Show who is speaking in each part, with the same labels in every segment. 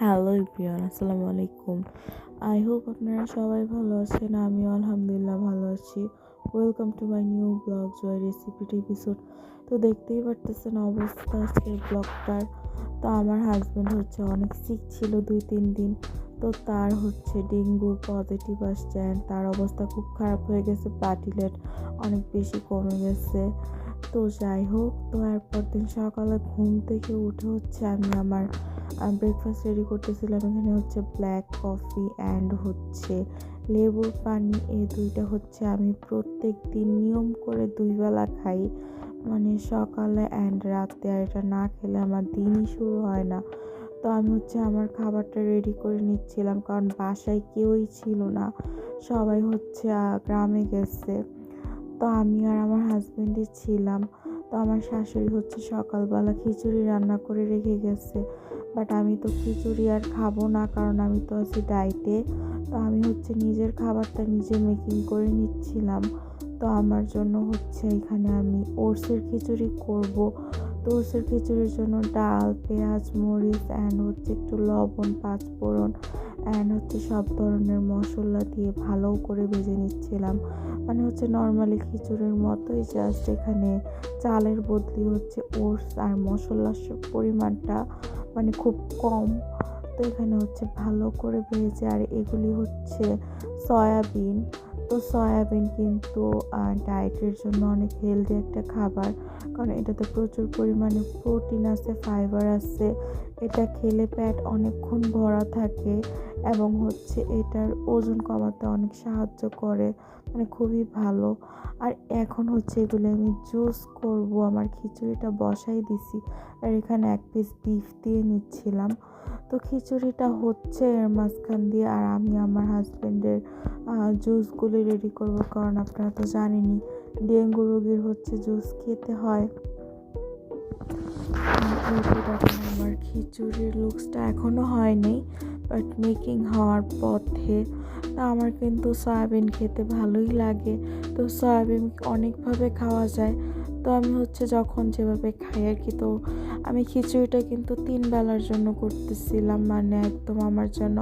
Speaker 1: Hello ইব্রিয়ান আসসালামু আলাইকুম। I hope আপনারা সবাই ভালো আছেন, আমিও আলহামদুলিল্লাহ ভালো আছি। Welcome to my new blog Joy রেসিপিট episode তো দেখতেই পারতেছেন অবস্থা আজকের ব্লগটার তো আমার হাজব্যান্ড হচ্ছে অনেক সিক ছিল দুই, তিন দিন। তো তার হচ্ছে ডেঙ্গু পজিটিভ আসছে তার অবস্থা খুব খারাপ হয়ে গেছে প্লাটিলেট অনেক বেশি কমে গেছে। তো যাই হোক, তো এরপর দিন সকালে ঘুম থেকে উঠে হচ্ছে আমি আমার ব্রেকফাস্ট রেডি করতেছিলাম। এখানে হচ্ছে ব্ল্যাক কফি অ্যান্ড হচ্ছে লেবুর পানি। এই দুইটা হচ্ছে আমি প্রত্যেক দিন নিয়ম করে দুই বেলা খাই। মানে সকালে অ্যান্ড রাতে, আর এটা না খেলে আমার দিনই শুরু হয় না। তো আমি হচ্ছে আমার খাবারটা রেডি করে নিচ্ছিলাম, কারণ বাসায় কেউই ছিল না। সবাই হচ্ছে গ্রামে গেছে। তো আমি আর আমার হাজব্যান্ডই ছিলাম। তো আমার শাশুড়ি হচ্ছে সকালবেলা খিচুড়ি রান্না করে রেখে গেছে। বাট আমি তো খিচুড়ি আর খাব না, কারণ আমি তো আছি ডায়েটে তো আমি হচ্ছে নিজের খাবারটা নিজে মেকিং করে নিচ্ছিলাম। তো আমার জন্য হচ্ছে এখানে আমি ওটসের খিচুড়ি করব। তো ওটসের খিচুড়ির জন্য ডাল, পেঁয়াজ, মরিচ অ্যান্ড হচ্ছে একটু লবণ, পাঁচফোড়ন অ্যান্ড হচ্ছে সব ধরনের মশলা দিয়ে ভালো করে ভেজে নিচ্ছিলাম। মানে হচ্ছে নর্মালি খিচুড়ির মতোই জাস্ট এখানে চালের বদলি হচ্ছে ওটস আর মশলার পরিমাণটা মানে খুব কম। তো এখানে হচ্ছে ভালো করে ভেজে, আর এগুলি হচ্ছে সয়াবিন তো সয়াবিন কিন্তু ডায়েটের জন্য অনেক হেলদি একটা খাবার। কারণ এটাতে প্রচুর পরিমাণে প্রোটিন আছে ফাইবার আছে। এটা খেলে প্যাট অনেকক্ষণ ভরা থাকে এবং হচ্ছে এটার ওজন কমাতে অনেক সাহায্য করে মানে খুবই ভালো। আর এখন হচ্ছে এগুলো আমি জুস করব, আমার খিচুড়িটা বসাই দিছি। আর এখানে এক পিস বিফ দিয়ে নিচ্ছিলাম। তো খিচুড়িটা হচ্ছে এর মাঝখান দিয়ে আর আমি আমার হাজব্যান্ডের জুসগুলি রেডি করব কারণ আপনারা তো জানেনই, ডেঙ্গু রোগীর হচ্ছে জুস খেতে হয়। আমার খিচুড়ির লুকসটা এখনও হয়নি বাট মেকিং হওয়ার পথে আমার কিন্তু সয়াবিন খেতে ভালোই লাগে। তো সয়াবিন অনেকভাবে খাওয়া যায়। তো আমি হচ্ছে যখন যেভাবে খাই আর কি তো আমি খিচুড়িটা কিন্তু তিন বেলার জন্য করতেছিলাম। মানে একদম আমার জন্য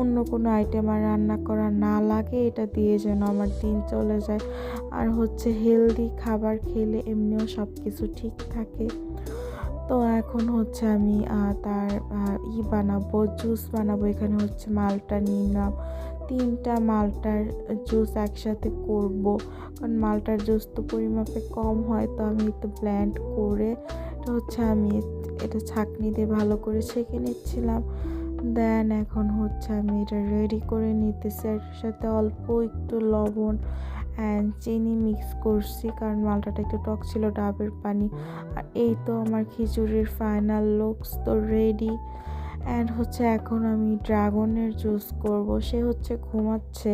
Speaker 1: অন্য কোনো আইটেম আর রান্না করা না লাগে, এটা দিয়ে যেন আমার দিন চলে যায়। আর হচ্ছে হেলদি খাবার খেলে এমনিও সব কিছু ঠিক থাকে। তো এখন হচ্ছে আমি তার ই বানাবো জুস বানাবো। এখানে হচ্ছে মালটা নিলাম তিনটা মালটার জুস একসাথে করব। কারণ মালটার জুস তো পরিমাপে কম হয়, তো আমি একটু ব্ল্যান্ড করে এটা হচ্ছে আমি এটা ছাঁকনি দিয়ে ভালো করে ছেঁকে নিচ্ছিলাম। দেন এখন হচ্ছে আমি এটা রেডি করে নিতেছি। আর সাথে অল্প একটু লবণ অ্যান্ড চিনি মিক্স করছি, কারণ মালটাটা একটু টক ছিল ডাবের পানি। আর এই তো আমার খিচুড়ির ফাইনাল লুকস তো রেডি অ্যান্ড হচ্ছে এখন আমি ড্রাগনের জুস করব। সে হচ্ছে ঘুমাচ্ছে।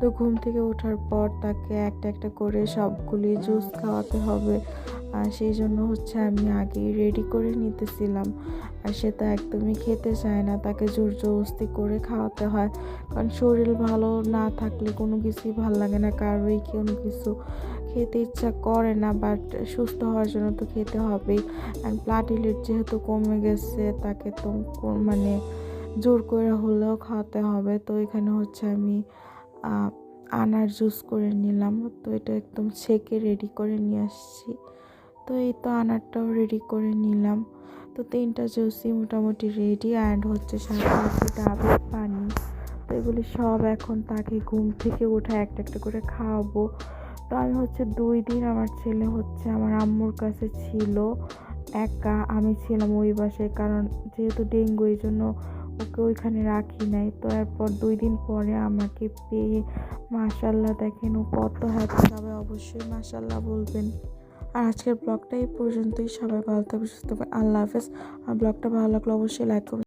Speaker 1: তো ঘুম থেকে ওঠার পর তাকে একটা একটা করে সবগুলি জুস খাওয়াতে হবে। আর সেই জন্য হচ্ছে আমি আগেই রেডি করে নিতেছিলাম। আর সে তো একদমই খেতে চায় না, তাকে জোর জবস্তি করে খাওয়াতে হয়। কারণ শরীর ভালো না থাকলে কোনো কিছুই ভালো লাগে না কারোই কোনো কিছু খেতে ইচ্ছা করে না বাট সুস্থ হওয়ার জন্য তো খেতে হবেই। অ্যান্ড প্লাটিলেট যেহেতু কমে গেছে, তাকে তো মানে জোর করে হলেও খাওয়াতে হবে। তো এখানে হচ্ছে আমি আনার জুস করে নিলাম। তো এটা একদম ছেঁকে রেডি করে নিয়ে আসছি। তো এই তো আনারটাও রেডি করে নিলাম। তো তিনটা জুসই মোটামুটি রেডি অ্যান্ড হচ্ছে সাথে ডাবের পানি। তো এগুলি সব এখন তাকে ঘুম থেকে উঠে একটা একটা করে খাওয়াবো। তো আমি হচ্ছে দুই দিন আমার ছেলে হচ্ছে আমার আম্মুর কাছে ছিল। একা আমি ছিলাম ওই বাসায় কারণ যেহেতু ডেঙ্গু, এই জন্য ওকে ওইখানে রাখি নাই। তো এরপর দুই দিন পরে আমাকে পেয়ে মাশাল্লাহ দেখেন, ও কত হ্যাপি সবাই অবশ্যই মাশাল্লাহ বলবেন। আর আজকের ব্লগটা এই পর্যন্তই। সবাই ভালো থাকবে সুস্থ থাকবে আল্লাহ হাফেজ। আর ব্লগটা ভালো লাগলে অবশ্যই লাইক করবেন।